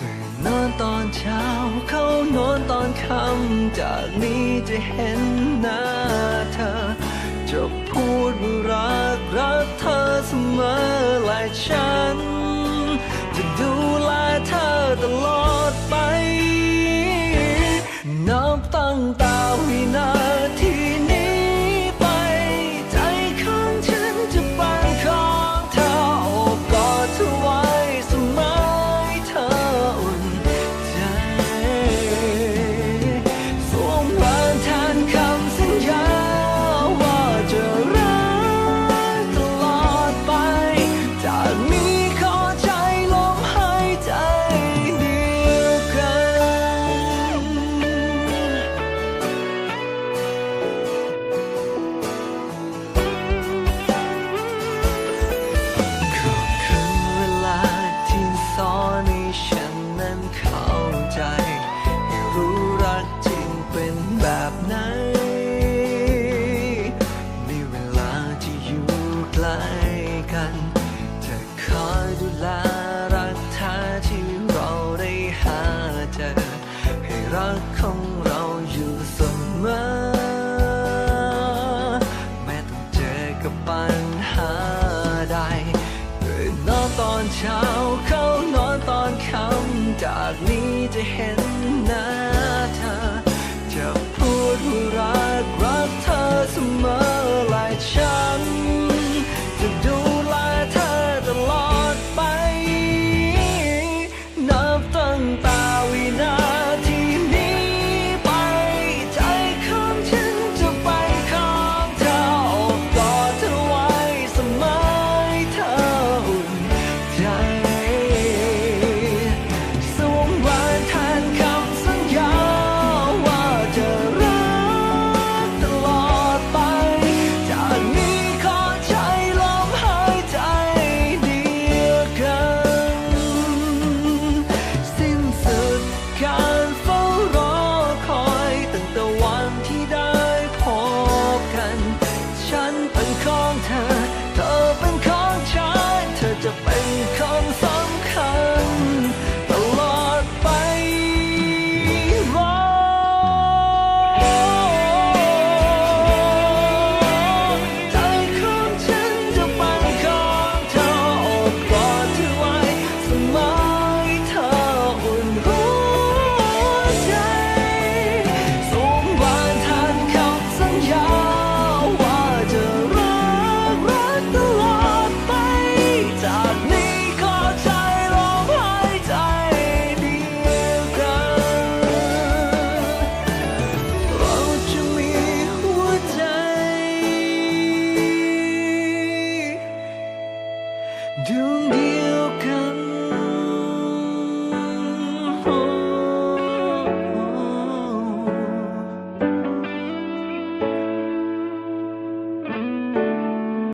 ตื่นนอนตอนเช้า เข้านอนตอนค่ำจากนี้จะเห็นหน้าเธอ จะพูดว่ารักรักเธอเสมอและฉัน จะดูแลเธอตลอดไป นับตั้งแต่วินา กัน จะคอยดูแลรักแท้ที่เราได้หาเจอ ให้รักของเราอยู่เสมอ แม้ต้องเจอกับปัญหาใดตื่นนอนตอนเช้าเข้านอนตอนค่ำจากนี้จะเห็น